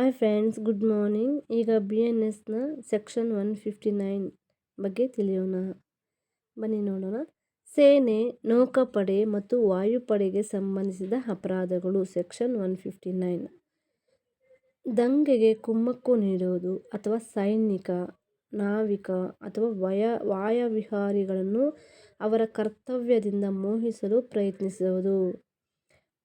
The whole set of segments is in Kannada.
ಹಾಯ್ ಫ್ರೆಂಡ್ಸ್ ಗುಡ್ ಮಾರ್ನಿಂಗ್ ಈಗ ಬಿ ಎನ್ ಎಸ್ನ ಸೆಕ್ಷನ್ ಒನ್ ಫಿಫ್ಟಿ ನೈನ್ ಬಗ್ಗೆ ತಿಳಿಯೋಣ. ಬನ್ನಿ ನೋಡೋಣ. ಸೇನೆ, ನೌಕಾಪಡೆ ಮತ್ತು ವಾಯುಪಡೆಗೆ ಸಂಬಂಧಿಸಿದ ಅಪರಾಧಗಳು ಸೆಕ್ಷನ್ ಒನ್ ಫಿಫ್ಟಿ ನೈನ್ ದಂಗೆಗೆ ಕುಮ್ಮಕ್ಕು ನೀಡುವುದು ಅಥವಾ ಸೈನಿಕ, ನಾವಿಕ ಅಥವಾ ವಯ, ವಾಯವಿಹಾರಿಗಳನ್ನು ಅವರ ಕರ್ತವ್ಯದಿಂದ ಮೋಹಿಸಲು ಪ್ರಯತ್ನಿಸುವುದು.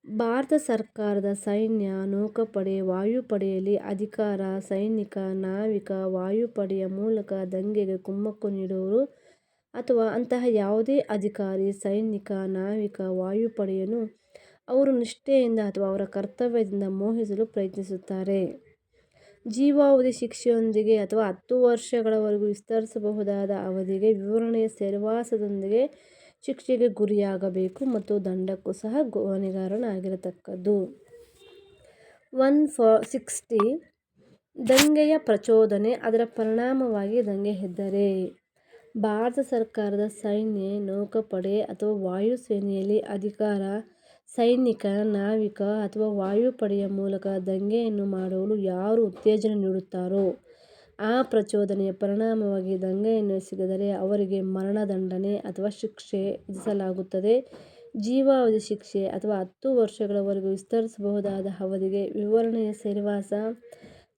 ಭಾರತ ಸರ್ಕಾರದ ಸೈನ್ಯ, ನೌಕಾಪಡೆ, ವಾಯುಪಡೆಯಲ್ಲಿ ಅಧಿಕಾರ, ಸೈನಿಕ, ನಾವಿಕ, ವಾಯುಪಡೆಯ ಮೂಲಕ ದಂಗೆಗೆ ಕುಮ್ಮಕ್ಕು ನೀಡುವರು ಅಥವಾ ಅಂತಹ ಯಾವುದೇ ಅಧಿಕಾರಿ, ಸೈನಿಕ, ನಾವಿಕ, ವಾಯುಪಡೆಯನ್ನು ಅವರು ನಿಷ್ಠೆಯಿಂದ ಅಥವಾ ಅವರ ಕರ್ತವ್ಯದಿಂದ ಮೋಹಿಸಲು ಪ್ರಯತ್ನಿಸುತ್ತಾರೆ. ಜೀವಾವಧಿ ಶಿಕ್ಷೆಯೊಂದಿಗೆ ಅಥವಾ ಹತ್ತು ವರ್ಷಗಳವರೆಗೂ ವಿಸ್ತರಿಸಬಹುದಾದ ಅವಧಿಗೆ ವಿವರಣೆಯ ಸೆರೆವಾಸದೊಂದಿಗೆ ಶಿಕ್ಷೆಗೆ ಗುರಿಯಾಗಬೇಕು ಮತ್ತು ದಂಡಕ್ಕೂ ಸಹ ಹೊಣೆಗಾರನಾಗಿರತಕ್ಕದ್ದು ಒನ್ ಫಾ ಸಿಕ್ಸ್ಟಿ ದಂಗೆಯ ಪ್ರಚೋದನೆ, ಅದರ ಪರಿಣಾಮವಾಗಿ ದಂಗೆ ಹೆದ್ದರೆ. ಭಾರತ ಸರ್ಕಾರದ ಸೈನ್ಯ, ನೌಕಾಪಡೆ ಅಥವಾ ವಾಯುಸೇನೆಯಲ್ಲಿ ಅಧಿಕಾರ, ಸೈನಿಕ, ನಾವಿಕ ಅಥವಾ ವಾಯುಪಡೆಯ ಮೂಲಕ ದಂಗೆಯನ್ನು ಮಾಡಲು ಯಾರು ಉತ್ತೇಜನ ನೀಡುತ್ತಾರೋ? ಆ ಪ್ರಚೋದನೆಯ ಪರಿಣಾಮವಾಗಿ ದಂಗೆಯನ್ನು ಎಸಗಿದರೆ ಅವರಿಗೆ ಮರಣದಂಡನೆ ಅಥವಾ ಶಿಕ್ಷೆ ವಿಧಿಸಲಾಗುತ್ತದೆ. ಜೀವಾವಧಿ ಶಿಕ್ಷೆ ಅಥವಾ ಹತ್ತು ವರ್ಷಗಳವರೆಗೂ ವಿಸ್ತರಿಸಬಹುದಾದ ಅವಧಿಗೆ ವಿವರಣೆಯ ಸೆರೆವಾಸ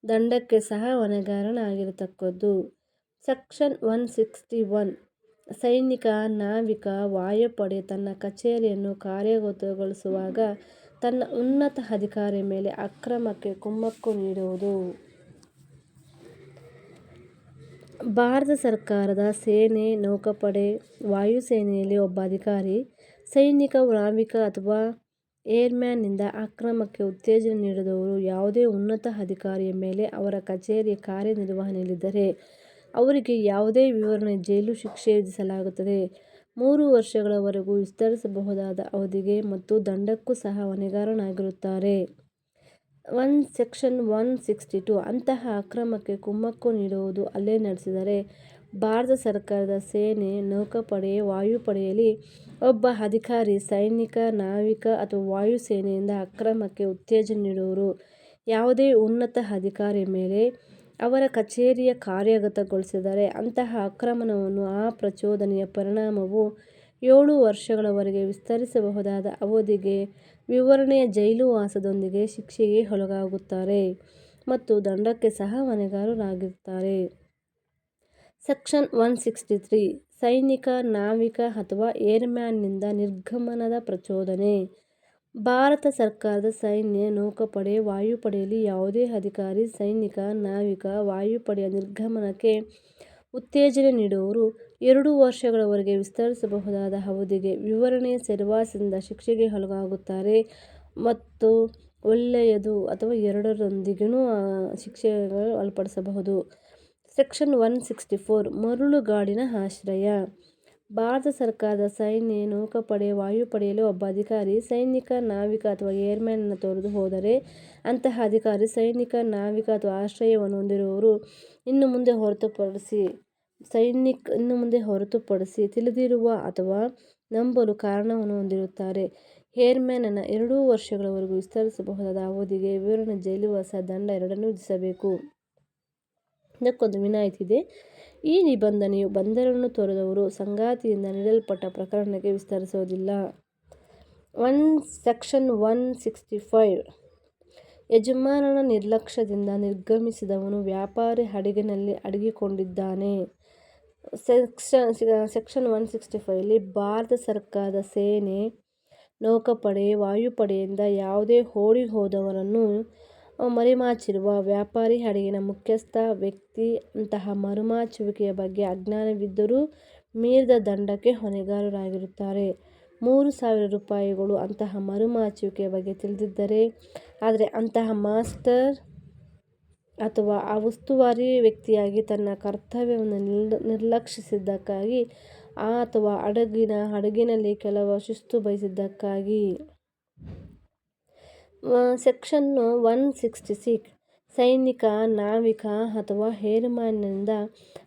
ದಂಡಕ್ಕೆ ಸಹ ಹೊಣೆಗಾರನಾಗಿರತಕ್ಕದ್ದು. ಸೆಕ್ಷನ್ ಒನ್ ಸಿಕ್ಸ್ಟಿ ಒನ್ ಸೈನಿಕ, ನಾವಿಕ, ವಾಯುಪಡೆ ತನ್ನ ಕಚೇರಿಯನ್ನು ಕಾರ್ಯಗತಗೊಳಿಸುವಾಗ ತನ್ನ ಉನ್ನತ ಅಧಿಕಾರಿಯ ಮೇಲೆ ಅಕ್ರಮಕ್ಕೆ ಕುಮ್ಮಕ್ಕು ನೀಡುವುದು. ಭಾರತ ಸರ್ಕಾರದ ಸೇನೆ, ನೌಕಾಪಡೆ ವಾಯುಸೇನೆಯಲ್ಲಿ ಒಬ್ಬ ಅಧಿಕಾರಿ, ಸೈನಿಕ ನಾವಿಕ ಅಥವಾ ಏರ್ಮ್ಯಾನ್ನಿಂದ ಅಕ್ರಮಕ್ಕೆ ಉತ್ತೇಜನ ನೀಡಿದವರು ಯಾವುದೇ ಉನ್ನತ ಅಧಿಕಾರಿಯ ಮೇಲೆ ಅವರ ಕಚೇರಿಯ ಕಾರ್ಯನಿರ್ವಹಣೆಯಲ್ಲಿದ್ದರೆ ಅವರಿಗೆ ಯಾವುದೇ ವಿವರಣೆ ಜೈಲು ಶಿಕ್ಷೆ ವಿಧಿಸಲಾಗುತ್ತದೆ. ಮೂರು ವರ್ಷಗಳವರೆಗೂ ವಿಸ್ತರಿಸಬಹುದಾದ ಅವಧಿಗೆ ಮತ್ತು ದಂಡಕ್ಕೂ ಸಹ ಹೊಣೆಗಾರನಾಗಿರುತ್ತಾರೆ. One section one sixty two ಅಂತಹ ಅಕ್ರಮಕ್ಕೆ ಕುಮ್ಮಕ್ಕು ನೀಡುವುದು ಅಲ್ಲೇ ನಡೆಸಿದರೆ ಭಾರತ ಸರ್ಕಾರದ ಸೇನೆ, ನೌಕಾಪಡೆ, ವಾಯುಪಡೆಯಲ್ಲಿ ಒಬ್ಬ ಅಧಿಕಾರಿ, ಸೈನಿಕ, ನಾವಿಕ ಅಥವಾ ವಾಯುಸೇನೆಯಿಂದ ಅಕ್ರಮಕ್ಕೆ ಉತ್ತೇಜನ ನೀಡುವರು. ಯಾವುದೇ ಉನ್ನತ ಅಧಿಕಾರಿ ಮೇಲೆ ಅವರ ಕಚೇರಿಯ ಕಾರ್ಯಗತಗೊಳಿಸಿದರೆ ಅಂತಹ ಆಕ್ರಮಣವನ್ನು ಆ ಪ್ರಚೋದನೆಯ ಪರಿಣಾಮವು ಏಳು ವರ್ಷಗಳವರೆಗೆ ವಿಸ್ತರಿಸಬಹುದಾದ ಅವಧಿಗೆ ವಿವರಣೆಯ ಜೈಲುವಾಸದೊಂದಿಗೆ ಶಿಕ್ಷೆಗೆ ಒಳಗಾಗುತ್ತಾರೆ ಮತ್ತು ದಂಡಕ್ಕೆ ಸಹ ಹೊಣೆಗಾರರಾಗಿರುತ್ತಾರೆ ಸೆಕ್ಷನ್ ಒನ್ ಸಿಕ್ಸ್ಟಿ ತ್ರೀ, ಸೈನಿಕ, ನಾವಿಕ ಅಥವಾ ಏರ್ಮ್ಯಾನ್ನಿಂದ ನಿರ್ಗಮನದ ಪ್ರಚೋದನೆ. ಭಾರತ ಸರ್ಕಾರದ ಸೈನ್ಯ ನೌಕಾಪಡೆ, ವಾಯುಪಡೆಯಲ್ಲಿ ಯಾವುದೇ ಅಧಿಕಾರಿ, ಸೈನಿಕ, ನಾವಿಕ, ವಾಯುಪಡೆಯ ನಿರ್ಗಮನಕ್ಕೆ ಉತ್ತೇಜನ ನೀಡುವವರು ಎರಡು ವರ್ಷಗಳವರೆಗೆ ವಿಸ್ತರಿಸಬಹುದಾದ ಅವಧಿಗೆ ವಿವರಣೆ ಸೆರೆವಾಸದಿಂದ ಶಿಕ್ಷೆಗೆ ಒಳಗಾಗುತ್ತಾರೆ ಮತ್ತು ಒಳ್ಳೆಯದು ಅಥವಾ ಎರಡರೊಂದಿಗೂ ಶಿಕ್ಷೆಗೆ ಒಳಪಡಿಸಬಹುದು ಸೆಕ್ಷನ್ ಒನ್ ಸಿಕ್ಸ್ಟಿ ಫೋರ್, ಮರಳುಗಾಡಿನ ಆಶ್ರಯ. ಭಾರತ ಸರ್ಕಾರದ ಸೈನ್ಯ ನೌಕಾಪಡೆ, ವಾಯುಪಡೆಯಲ್ಲಿ ಒಬ್ಬ ಅಧಿಕಾರಿ, ಸೈನಿಕ, ನಾವಿಕ ಅಥವಾ ಏರ್ಮ್ಯಾನನ್ನು ತೊರೆದು ಹೋದರೆ ಅಂತಹ ಅಧಿಕಾರಿ ಸೈನಿಕ, ನಾವಿಕ ಅಥವಾ ಆಶ್ರಯವನ್ನು ಹೊಂದಿರುವವರು ಇನ್ನು ಮುಂದೆ ಹೊರತುಪಡಿಸಿ ಸೈನಿಕ್ ಇನ್ನು ಮುಂದೆ ಹೊರತುಪಡಿಸಿ ತಿಳಿದಿರುವ ಅಥವಾ ನಂಬಲು ಕಾರಣವನ್ನು ಹೊಂದಿರುತ್ತಾರೆ. ಹೇರ್ಮ್ಯಾನನ್ನು ಎರಡೂ ವರ್ಷಗಳವರೆಗೂ ವಿಸ್ತರಿಸಬಹುದಾದ ಅವಧಿಗೆ ವಿವರಣೆ ಜೈಲುವಾಸ ದಂಡ ಎರಡನ್ನೂ ವಿಧಿಸಬೇಕು. ಇದಕ್ಕೊಂದು ವಿನಾಯಿತಿ ಇದೆ. ಈ ನಿಬಂಧನೆಯು ಬಂದರನ್ನು ತೊರೆದವರು ಸಂಗಾತಿಯಿಂದ ನೀಡಲ್ಪಟ್ಟ ಪ್ರಕರಣಕ್ಕೆ ವಿಸ್ತರಿಸುವುದಿಲ್ಲ. One section one sixty five. ಯಜಮಾನನ ನಿರ್ಲಕ್ಷ್ಯದಿಂದ ನಿರ್ಗಮಿಸಿದವನು ವ್ಯಾಪಾರಿ ಹಡಗಿನಲ್ಲಿ ಅಡಗಿಕೊಂಡಿದ್ದಾನೆ. ಸೆಕ್ಷನ್ ಸೆಕ್ಷನ್ ಒನ್ ಸಿಕ್ಸ್ಟಿ ಫೈವ್ಲಿ ಭಾರತ ಸರ್ಕಾರದ ಸೇನೆ ನೌಕಾಪಡೆ, ವಾಯುಪಡೆಯಿಂದ ಯಾವುದೇ ಓಡಿ ಹೋದವರನ್ನು ಮರೆಮಾಚಿರುವ ವ್ಯಾಪಾರಿ ಹಡಗಿನ ಮುಖ್ಯಸ್ಥ ವ್ಯಕ್ತಿ ಅಂತಹ ಮರುಮಾಚುವಿಕೆಯ ಬಗ್ಗೆ ಅಜ್ಞಾನವಿದ್ದರೂ ಮೀರಿದ ದಂಡಕ್ಕೆ ಹೊಣೆಗಾರರಾಗಿರುತ್ತಾರೆ. ಮೂರು ಸಾವಿರ ರೂಪಾಯಿಗಳು ಅಂತಹ ಮರುಮಾಚುವಿಕೆಯ ಬಗ್ಗೆ ತಿಳಿದಿದ್ದರೆ, ಆದರೆ ಅಂತಹ ಮಾಸ್ಟರ್ ಅಥವಾ ಆ ಉಸ್ತುವಾರಿ ವ್ಯಕ್ತಿಯಾಗಿ ತನ್ನ ಕರ್ತವ್ಯವನ್ನು ನಿರ್ಲಕ್ಷಿಸಿದ್ದಕ್ಕಾಗಿ, ಆ ಅಥವಾ ಹಡಗಿನ, ಹಡಗಿನಲ್ಲಿ ಕೆಲವು ಶಿಸ್ತು ಬಯಸಿದ್ದಕ್ಕಾಗಿ. Section one sixty six. ಸೈನಿಕ, ನಾವಿಕ ಅಥವಾ ಏರ್ಮನ್ನಿಂದ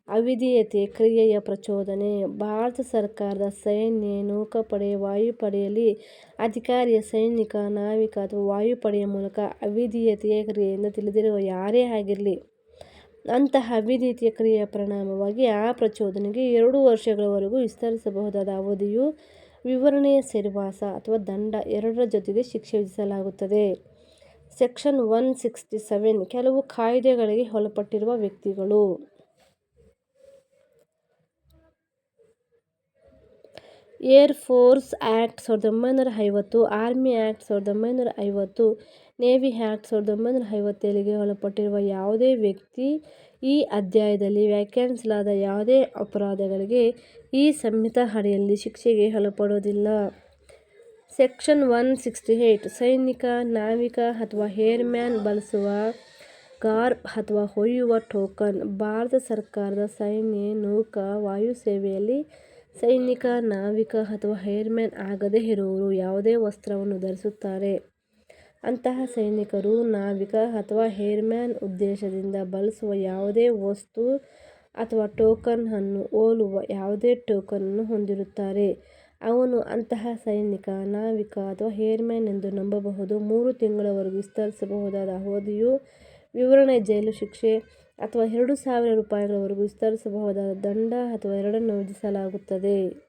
ಅವಿಧೇಯತೆ ಕ್ರಿಯೆಯ ಪ್ರಚೋದನೆ. ಭಾರತ ಸರ್ಕಾರದ ಸೈನ್ಯ ನೌಕಾಪಡೆ ವಾಯುಪಡೆಯಲ್ಲಿ ಅಧಿಕಾರಿಯ ಸೈನಿಕ, ನಾವಿಕ ಅಥವಾ ವಾಯುಪಡೆಯ ಮೂಲಕ ಅವಿಧೇಯತೆಯ ಕ್ರಿಯೆಯಿಂದ ತಿಳಿದಿರುವ ಯಾರೇ ಆಗಿರಲಿ, ಅಂತಹ ಅವಿಧೇಯತೆಯ ಕ್ರಿಯೆಯ ಪರಿಣಾಮವಾಗಿ ಆ ಪ್ರಚೋದನೆಗೆ ಎರಡು ವರ್ಷಗಳವರೆಗೂ ವಿಸ್ತರಿಸಬಹುದಾದ ಅವಧಿಯು ವಿವರಣೆಯ ಸೆರೆವಾಸ ಅಥವಾ ದಂಡ ಎರಡರ ಜೊತೆಗೆ ಶಿಕ್ಷೆ ವಿಧಿಸಲಾಗುತ್ತದೆ. ಸೆಕ್ಷನ್ ಒನ್ ಸಿಕ್ಸ್ಟಿ ಸೆವೆನ್ ಕೆಲವು ಕಾಯ್ದೆಗಳಿಗೆ ಒಳಪಟ್ಟಿರುವ ವ್ಯಕ್ತಿಗಳು. ಏರ್ ಫೋರ್ಸ್ ಆ್ಯಕ್ಟ್ ಸಾವಿರದ ಒಂಬೈನೂರ ಐವತ್ತು, ಆರ್ಮಿ ಆ್ಯಕ್ಟ್ ಸಾವಿರದ ಒಂಬೈನೂರ ಐವತ್ತು, ನೇವಿ ಆ್ಯಕ್ಟ್ ಸಾವಿರದ ಒಂಬೈನೂರ ಐವತ್ತೇಳಿಗೆ ಒಳಪಟ್ಟಿರುವ ಯಾವುದೇ ವ್ಯಕ್ತಿ ಈ ಅಧ್ಯಾಯದಲ್ಲಿ ವ್ಯಾಖ್ಯಾನಿಸಲಾದ ಯಾವುದೇ ಅಪರಾಧಗಳಿಗೆ ಈ ಸಂಹಿತಾ ಅಡಿಯಲ್ಲಿ ಶಿಕ್ಷೆಗೆ ಒಳಪಡುವುದಿಲ್ಲ. ಸೆಕ್ಷನ್ ಒನ್ ಸಿಕ್ಸ್ಟಿ ಏಯ್ಟ್ ಸೈನಿಕ, ನಾವಿಕ ಅಥವಾ ಏರ್ಮ್ಯಾನ್ ಬಳಸುವ ಗಾರ್ಬ್ ಅಥವಾ ಒಯ್ಯುವ ಟೋಕನ್, ಭಾರತ ಸರ್ಕಾರದ ಸೈನ್ಯ, ನೌಕಾ ವಾಯುಸೇವೆಯಲ್ಲಿ ಸೈನಿಕ, ನಾವಿಕ ಅಥವಾ ಏರ್ಮ್ಯಾನ್ ಆಗದೇ ಇರುವವರು ಯಾವುದೇ ವಸ್ತ್ರವನ್ನು ಧರಿಸುತ್ತಾರೆ. ಅಂತಹ ಸೈನಿಕರು ನಾವಿಕ ಅಥವಾ ಏರ್ಮ್ಯಾನ್ ಉದ್ದೇಶದಿಂದ ಬಳಸುವ ಯಾವುದೇ ವಸ್ತು ಅಥವಾ ಟೋಕನ್ ಅನ್ನು ಹೋಲುವ ಯಾವುದೇ ಟೋಕನ್ ಅನ್ನು ಹೊಂದಿರುತ್ತಾರೆ. ಅವನು ಅಂತಹ ಸೈನಿಕ, ನಾವಿಕ ಅಥವಾ ಹೇರ್ಮ್ಯಾನ್ ಎಂದು ನಂಬಬಹುದು. ಮೂರು ತಿಂಗಳವರೆಗೂ ವಿಸ್ತರಿಸಬಹುದಾದ ಅವಧಿಯು ವಿವರಣೆ, ಜೈಲು ಶಿಕ್ಷೆ ಅಥವಾ ಎರಡು ಸಾವಿರ ರೂಪಾಯಿಗಳವರೆಗೂ ವಿಸ್ತರಿಸಬಹುದಾದ ದಂಡ ಅಥವಾ ಎರಡನ್ನು ವಿಧಿಸಲಾಗುತ್ತದೆ.